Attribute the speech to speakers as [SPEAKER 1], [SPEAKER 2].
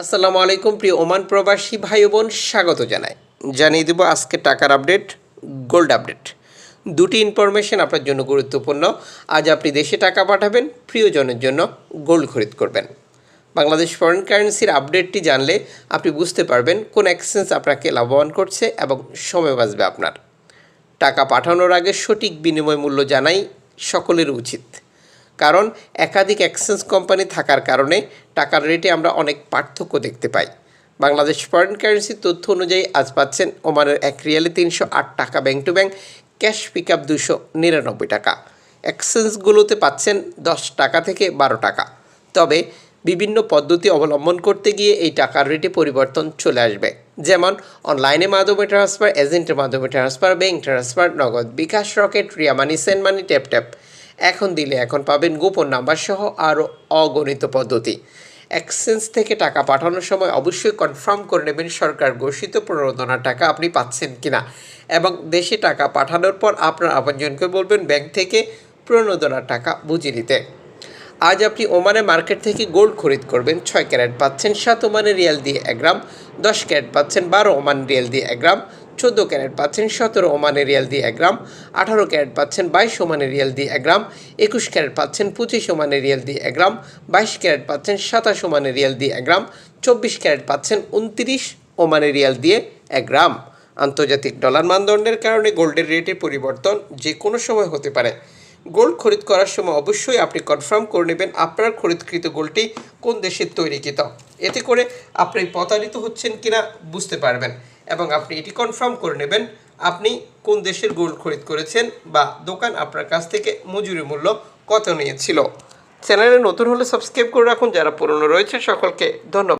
[SPEAKER 1] আসসালামু আলাইকুম, প্রিয় ওমান প্রবাসী ভাই বোন স্বাগত জানাই। জানিয়ে দেবো আজকে টাকার আপডেট, গোল্ড আপডেট। দুটি ইনফরমেশন আপনার জন্য গুরুত্বপূর্ণ। আজ আপনি দেশে টাকা পাঠাবেন, প্রিয়জনের জন্য গোল্ড খরিদ করবেন। বাংলাদেশ ফরেন কারেন্সির আপডেটটি জানলে আপনি বুঝতে পারবেন কোন এক্সচেঞ্জ আপনাকে লাভবান করছে এবং সময় বাঁচবে আপনার। টাকা পাঠানোর আগে সঠিক বিনিময় মূল্য জানাই সকলের উচিত। কারণ একাধিক এক্সচেঞ্জ কোম্পানি থাকার কারণে টাকার রেটে আমরা অনেক পার্থক্য দেখতে পাই। বাংলাদেশ ফরেন কারেন্সির তথ্য অনুযায়ী আজ পাচ্ছেন ওমানের এক রিয়ালে তিনশো আট টাকা bank to bank, cash pick up দুশো নিরানব্বই টাকা। এক্সচেঞ্জগুলোতে পাচ্ছেন দশ টাকা থেকে বারো টাকা। তবে বিভিন্ন পদ্ধতি অবলম্বন করতে গিয়ে এই টাকার রেটে পরিবর্তন চলে আসবে। যেমন অনলাইনে মাধ্যমে ট্রান্সফার এজেন্টের মাধ্যমে transfer bank transfer Nagad bKash Rocket Ria money send money tap tap এখন দিলে এখন পাবেন গোপন নাম্বার সহ আরও অগণিত পদ্ধতি। এক্সচেঞ্জ থেকে টাকা পাঠানোর সময় অবশ্যই কনফার্ম করে নেবেন সরকার ঘোষিত প্রণোদনার টাকা আপনি পাচ্ছেন কিনা এবং দেশে টাকা পাঠানোর পর আপনার আপনজনকে বলবেন ব্যাংক থেকে প্রণোদনার টাকা বুঝিয়ে নিতে। আজ আপনি ওমানে মার্কেট থেকে গোল্ড খরিদ করবেন, ছয় ক্যারেট পাচ্ছেন, সাত ওমানের রিয়াল দিয়ে এক গ্রাম, দশ ক্যারেট পাচ্ছেন, বারো ওমান রিয়াল দিয়ে এক গ্রাম চোদ্দ ক্যারেট পাচ্ছেন সতেরো ওমানের রিয়াল দিয়ে এক গ্রাম, আঠারো ক্যারেট পাচ্ছেন বাইশ ওমানের রিয়াল দিয়ে এক গ্রাম, একুশ ক্যারেট পাচ্ছেন পঁচিশ ওমানের রিয়াল দিয়ে এক গ্রাম, বাইশ ক্যারেট পাচ্ছেন সাতাশ ওমানের রিয়াল দিয়ে এক গ্রাম, চব্বিশ ক্যারেট পাচ্ছেন উনত্রিশ ওমানের রিয়াল দিয়ে এক গ্রাম। আন্তর্জাতিক ডলার মানদণ্ডের কারণে গোল্ডের রেটের পরিবর্তন যে কোনো সময় হতে পারে। গোল্ড খরিদ করার সময় অবশ্যই আপনি কনফার্ম করে নেবেন আপনার খরিদকৃত গোল্ডটি কোন দেশের তৈরিকৃত। এতে করে আপনি প্রতারিত হচ্ছেন কিনা বুঝতে পারবেন। এবং আপনি এটি কনফার্ম করে নেবেন, আপনি কোন দেশের গোল্ড খরিদ করেছেন বা দোকান আপনার কাছ থেকে মজুরি মূল্য কত নিয়েছিল। চ্যানেলে নতুন হলে সাবস্ক্রাইব করে রাখুন, যারা পুরনো রয়েছে সকলকে ধন্যবাদ।